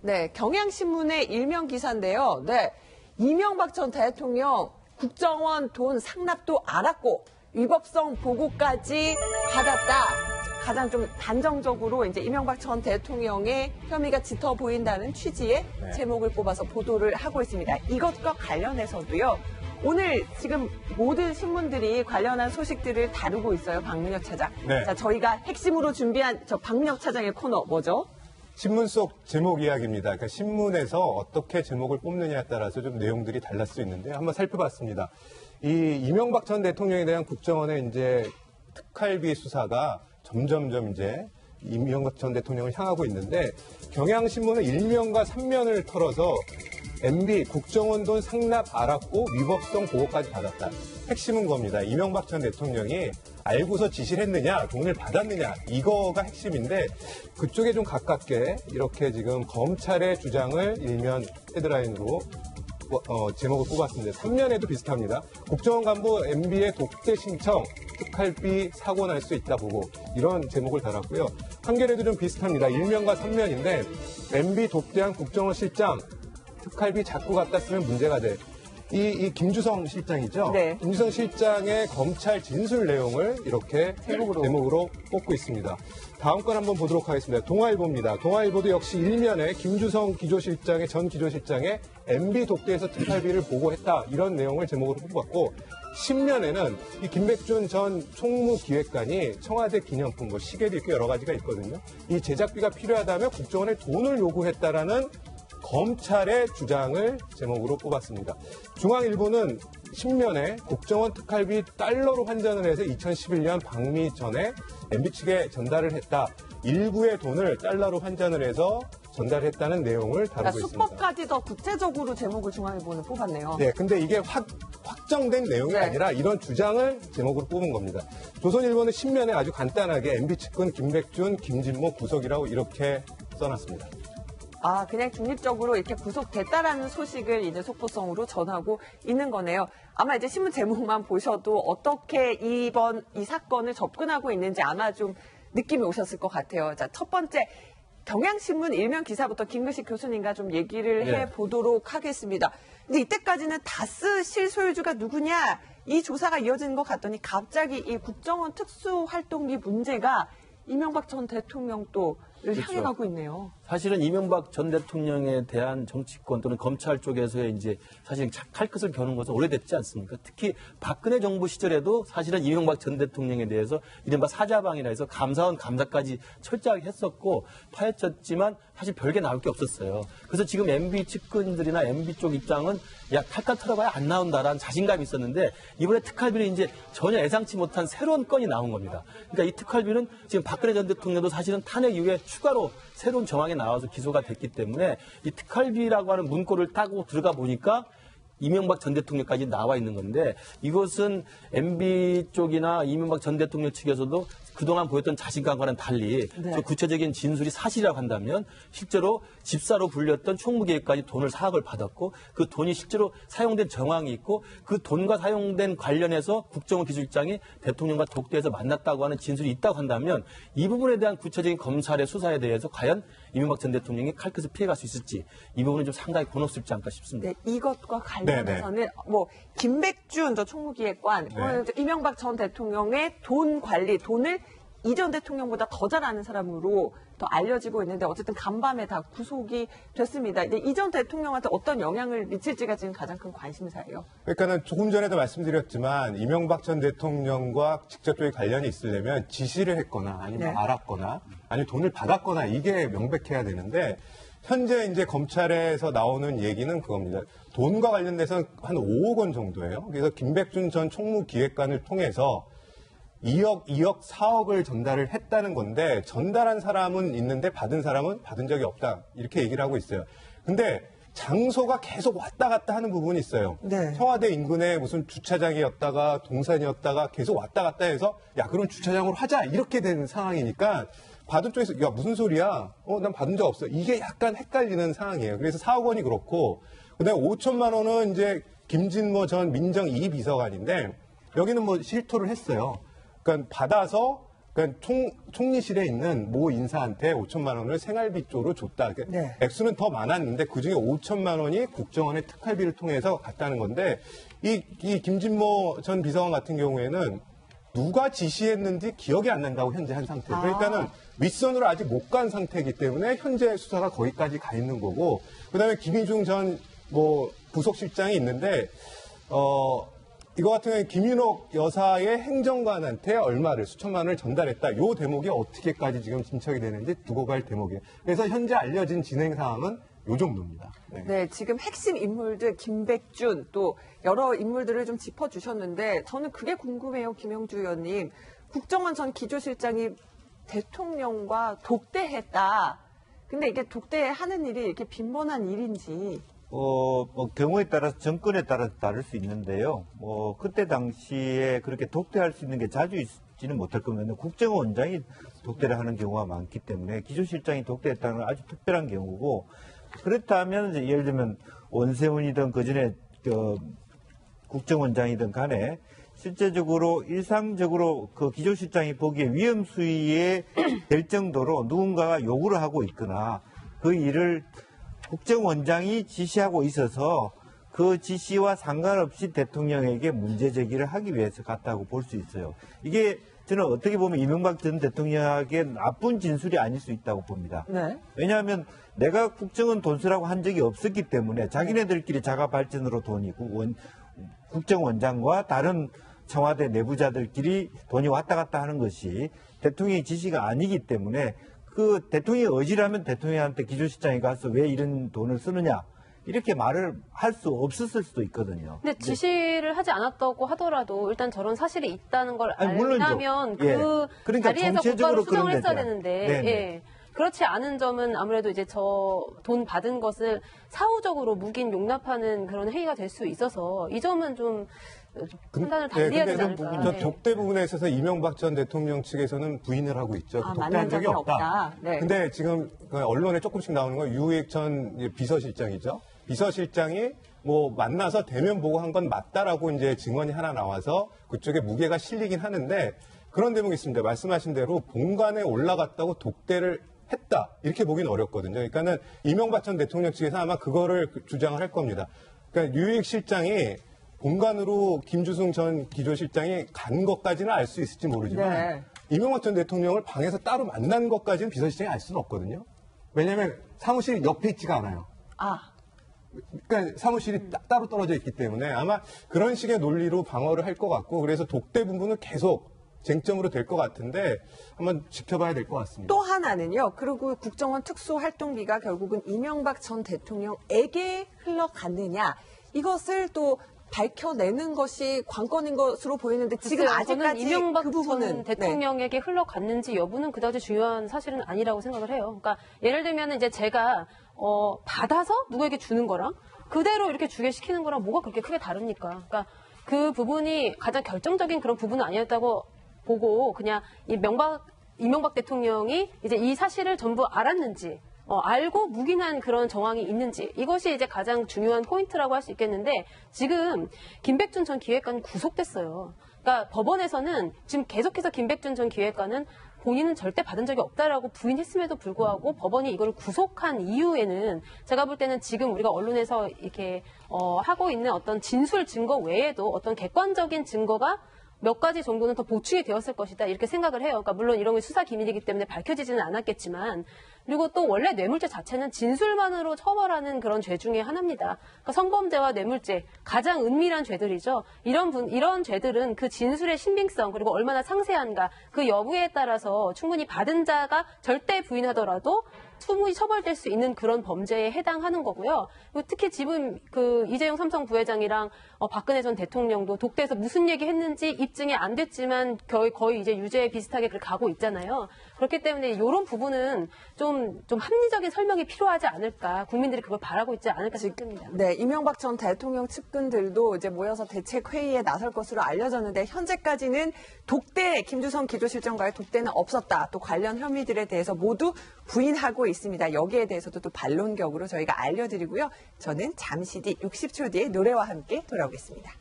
네, 경향신문의 일명 기사인데요. 네, 이명박 전 대통령 국정원 돈 상납도 알았고 위법성 보고까지 받았다. 가장 좀 단정적으로 이제 이명박 전 대통령의 혐의가 짙어 보인다는 취지의 네. 제목을 뽑아서 보도를 하고 있습니다. 이것과 관련해서도요. 오늘 지금 모든 신문들이 관련한 소식들을 다루고 있어요. 박민혁 차장. 네. 자, 저희가 핵심으로 준비한 저 박민혁 차장의 코너 뭐죠? 신문 속 제목 이야기입니다. 그러니까 신문에서 어떻게 제목을 뽑느냐에 따라서 좀 내용들이 달랐을 수 있는데 한번 살펴봤습니다. 이 이명박 전 대통령에 대한 국정원의 이제 특활비 수사가 점점점 이제 이명박 전 대통령을 향하고 있는데 경향신문은 일면과 삼면을 털어서 MB 국정원 돈 상납 알았고 위법성 보고까지 받았다. 핵심은 겁니다. 이명박 전 대통령이 알고서 지시를 했느냐, 돈을 받았느냐, 이거가 핵심인데 그쪽에 좀 가깝게 이렇게 지금 검찰의 주장을 일면 헤드라인으로 어, 제목을 뽑았습니다. 3면에도 비슷합니다. 국정원 간부 MB의 독재 신청, 특활비 사고 날 수 있다 보고 이런 제목을 달았고요. 한겨레도 좀 비슷합니다. 1면과 3면인데 MB 독대한 국정원 실장, 특활비 자꾸 갖다 쓰면 문제가 돼. 이, 이 김주성 실장이죠. 네. 김주성 실장의 검찰 진술 내용을 이렇게 제목으로. 뽑고 있습니다. 다음 건 한번 보도록 하겠습니다. 동아일보입니다. 동아일보도 역시 일면에 김주성 기조실장의 전 기조실장의 MB 독대에서 특활비를 보고했다 이런 내용을 제목으로 뽑았고 10면에는 이 김백준 전 총무기획관이 청와대 기념품 뭐 시계도 있고 여러 가지가 있거든요. 이 제작비가 필요하다면 국정원에 돈을 요구했다라는 검찰의 주장을 제목으로 뽑았습니다. 중앙일보는 10면에 국정원 특활비 달러로 환전을 해서 2011년 방미 전에 MB 측에 전달을 했다. 일부의 돈을 달러로 환전을 해서 전달했다는 내용을 그러니까 다루고 있습니다. 수법까지 더 구체적으로 제목을 중앙일보는 뽑았네요. 네, 근데 이게 확, 확정된 내용이 네. 아니라 이런 주장을 제목으로 뽑은 겁니다. 조선일보는 10면에 아주 간단하게 MB 측근 김백준, 김진모 구속이라고 이렇게 써놨습니다. 아, 그냥 중립적으로 이렇게 구속됐다라는 소식을 이제 속보성으로 전하고 있는 거네요. 아마 이제 신문 제목만 보셔도 어떻게 이번 이 사건을 접근하고 있는지 아마 좀 느낌이 오셨을 것 같아요. 자, 첫 번째. 경향신문 일면 기사부터 김근식 교수님과 좀 얘기를 네. 해 보도록 하겠습니다. 근데 이때까지는 다스 실소유주가 누구냐 이 조사가 이어지는 것 같더니 갑자기 이 국정원 특수활동비 문제가 이명박 전 대통령 또를 향해 그렇죠. 가고 있네요. 사실은 이명박 전 대통령에 대한 정치권 또는 검찰 쪽에서의 이제 사실 칼끝을 겨눈 것은 오래됐지 않습니까? 특히 박근혜 정부 시절에도 사실은 이명박 전 대통령에 대해서 이른바 사자방이라 해서 감사원 감사까지 철저하게 했었고 파헤쳤지만 사실 별게 나올 게 없었어요. 그래서 지금 MB 측근들이나 MB 쪽 입장은 야 칼까 털어봐야 안 나온다라는 자신감이 있었는데 이번에 특활비는 이제 전혀 예상치 못한 새로운 건이 나온 겁니다. 그러니까 이 특활비는 지금 박근혜 전 대통령도 사실은 탄핵 이후에 추가로 새로운 정황이 나와서 기소가 됐기 때문에 이 특활비라고 하는 문구를 따고 들어가 보니까 이명박 전 대통령까지 나와 있는 건데 이것은 MB 쪽이나 이명박 전 대통령 측에서도 그동안 보였던 자신감과는 달리 네. 저 구체적인 진술이 사실이라고 한다면 실제로 집사로 불렸던 총무계획까지 돈을 사학을 받았고 그 돈이 실제로 사용된 정황이 있고 그 돈과 사용된 관련해서 국정원 기술장이 대통령과 독대에서 만났다고 하는 진술이 있다고 한다면 이 부분에 대한 구체적인 검찰의 수사에 대해서 과연 이명박 전 대통령이 칼끝을 피해갈 수 있을지 이 부분은 좀 상당히 곤혹스럽지 않을까 싶습니다. 네, 이것과 관련해서는 뭐 김백준 저 총무기획관, 네. 어, 이명박 전 대통령의 돈 관리, 돈을 이전 대통령보다 더 잘아는 사람으로 더 알려지고 있는데 어쨌든 간밤에 다 구속이 됐습니다. 이제 이전 대통령한테 어떤 영향을 미칠지가 지금 가장 큰 관심사예요. 그러니까는 조금 전에도 말씀드렸지만 이명박 전 대통령과 직접적인 관련이 있으려면 지시를 했거나 아니면 네. 알았거나 아니면 돈을 받았거나 이게 명백해야 되는데 현재 이제 검찰에서 나오는 얘기는 그겁니다. 돈과 관련돼서 한 5억 원 정도예요. 그래서 김백준 전 총무기획관을 통해서 2억, 2억, 4억을 전달을 했다는 건데 전달한 사람은 있는데 받은 사람은 받은 적이 없다. 이렇게 얘기를 하고 있어요. 근데 장소가 계속 왔다 갔다 하는 부분이 있어요. 네. 청와대 인근에 무슨 주차장이었다가 동산이었다가 계속 왔다 갔다 해서 야 그럼 주차장으로 하자 이렇게 된 상황이니까 받은 쪽에서 야 무슨 소리야? 어 난 받은 적 없어. 이게 약간 헷갈리는 상황이에요. 그래서 4억 원이 그렇고 그다음에 5천만 원은 이제 김진모 전 민정 2비서관인데 여기는 뭐 실토를 했어요. 그러니까 받아서 그러니까 총, 총리실에 있는 모 인사한테 5천만 원을 생활비 쪽으로 줬다. 그러니까 네. 액수는 더 많았는데 그 중에 5천만 원이 국정원의 특활비를 통해서 갔다는 건데 이, 이 김진모 전 비서관 같은 경우에는 누가 지시했는지 기억이 안 난다고 현재 한 상태. 아. 그러니까는 윗선으로 아직 못 간 상태이기 때문에 현재 수사가 거기까지 가 있는 거고 그다음에 김희중 전 뭐 부속실장이 있는데 어 이거 같은 경우에 김윤옥 여사의 행정관한테 얼마를 수천만 원을 전달했다. 요 대목이 어떻게까지 지금 진척이 되는지 두고 갈 대목이에요. 그래서 현재 알려진 진행 상황은 요 정도입니다. 네. 네, 지금 핵심 인물들 김백준 또 여러 인물들을 좀 짚어주셨는데 저는 그게 궁금해요, 김영주 의원님. 국정원 전 기조실장이 대통령과 독대했다. 근데 이게 독대하는 일이 이렇게 빈번한 일인지. 어, 뭐 경우에 따라서 정권에 따라서 다를 수 있는데요. 뭐 그때 당시에 그렇게 독대할 수 있는 게 자주 있지는 못할 겁니다. 국정원장이 독대를 하는 경우가 많기 때문에 기조실장이 독대했다는 건 아주 특별한 경우고 그렇다면 이제 예를 들면 원세훈이든 그 전에 그 국정원장이든 간에 실제적으로 일상적으로 그 기조실장이 보기에 위험 수위에 될 정도로 누군가가 요구를 하고 있거나 그 일을 국정원장이 지시하고 있어서 그 지시와 상관없이 대통령에게 문제 제기를 하기 위해서 갔다고 볼 수 있어요. 이게 저는 어떻게 보면 이명박 전 대통령에게 나쁜 진술이 아닐 수 있다고 봅니다. 네. 왜냐하면 내가 국정원 돈 쓰라고 한 적이 없었기 때문에 자기네들끼리 자가 발전으로 돈이고 원, 국정원장과 다른 청와대 내부자들끼리 돈이 왔다 갔다 하는 것이 대통령의 지시가 아니기 때문에 그 대통령이 의지라면 대통령한테 기조실장이 가서 왜 이런 돈을 쓰느냐 이렇게 말을 할 수 없었을 수도 있거든요. 근데 지시를 하지 않았다고 하더라도 일단 저런 사실이 있다는 걸 아니. 알면 그 예. 그러니까 자리에서 곧바로 수정을 했어야. 되는데 네네. 예. 그렇지 않은 점은 아무래도 이제 저 돈 받은 것을 사후적으로 묵인 용납하는 그런 행위가 될 수 있어서 이 점은 좀 판단을 달리해야 네, 되지 않을까. 저 네. 독대 부분에 있어서 이명박 전 대통령 측에서는 부인을 하고 있죠. 아, 독대한 적이 없다. 없다. 네. 근데 지금 그 언론에 조금씩 나오는 건 유익 전 비서실장이죠. 비서실장이 뭐 만나서 대면 보고 한 건 맞다라고 이제 증언이 하나 나와서 그쪽에 무게가 실리긴 하는데 그런 대목이 있습니다. 말씀하신 대로 본관에 올라갔다고 독대를 했다 이렇게 보기는 어렵거든요. 그러니까는 이명박 전 대통령 측에서 아마 그거를 주장을 할 겁니다. 그러니까 유익 실장이 본관으로 김주승 전 기조실장이 간 것까지는 알 수 있을지 모르지만 네. 이명박 전 대통령을 방에서 따로 만난 것까지는 비서실장이 알 수는 없거든요. 왜냐하면 사무실이 옆에 있지가 않아요. 아, 그러니까 사무실이 따, 따로 떨어져 있기 때문에 아마 그런 식의 논리로 방어를 할 것 같고 그래서 독대 부분은 계속 쟁점으로 될 것 같은데 한번 지켜봐야 될 것 같습니다. 또 하나는요. 그리고 국정원 특수활동비가 결국은 이명박 전 대통령에게 흘러갔느냐. 이것을 또 밝혀내는 것이 관건인 것으로 보이는데 지금 아직까지 이명박 그 부분은 전 대통령에게 흘러갔는지 여부는 그다지 중요한 사실은 아니라고 생각을 해요. 그러니까 예를 들면 이제 제가 어, 받아서 누구에게 주는 거랑 그대로 이렇게 주게 시키는 거랑 뭐가 그렇게 크게 다릅니까? 그러니까 그 부분이 가장 결정적인 그런 부분은 아니었다고 보고 그냥 이 명박 이명박 대통령이 이제 이 사실을 전부 알았는지 어, 알고 묵인한 그런 정황이 있는지 이것이 이제 가장 중요한 포인트라고 할 수 있겠는데 지금 김백준 전 기획관이 구속됐어요. 그러니까 법원에서는 지금 계속해서 김백준 전 기획관은 본인은 절대 받은 적이 없다라고 부인했음에도 불구하고 법원이 이걸 구속한 이유에는 제가 볼 때는 지금 우리가 언론에서 이렇게 어, 하고 있는 어떤 진술 증거 외에도 어떤 객관적인 증거가 몇 가지 정도는 더 보충이 되었을 것이다 이렇게 생각을 해요. 그러니까 물론 이런 게 수사 기밀이기 때문에 밝혀지지는 않았겠지만 그리고 또 원래 뇌물죄 자체는 진술만으로 처벌하는 그런 죄 중에 하나입니다. 그러니까 성범죄와 뇌물죄 가장 은밀한 죄들이죠. 이런 분 이런 죄들은 그 진술의 신빙성 그리고 얼마나 상세한가 그 여부에 따라서 충분히 받은 자가 절대 부인하더라도 충분히 처벌될 수 있는 그런 범죄에 해당하는 거고요. 특히 지금 그 이재용 삼성 부회장이랑 어, 박근혜 전 대통령도 독대에서 무슨 얘기 했는지 입증이 안 됐지만 거의, 거의 이제 유죄 비슷하게 가고 있잖아요. 그렇기 때문에 이런 부분은 좀, 좀 합리적인 설명이 필요하지 않을까. 국민들이 그걸 바라고 있지 않을까 싶습니다. 네, 이명박 전 대통령 측근들도 이제 모여서 대책 회의에 나설 것으로 알려졌는데 현재까지는 독대 김주성 기조실장과의 독대는 없었다. 또 관련 혐의들에 대해서 모두 부인하고 있습니다. 여기에 대해서도 또 반론격으로 저희가 알려드리고요. 저는 잠시 뒤 60초 뒤에 노래와 함께 돌아오겠습니다.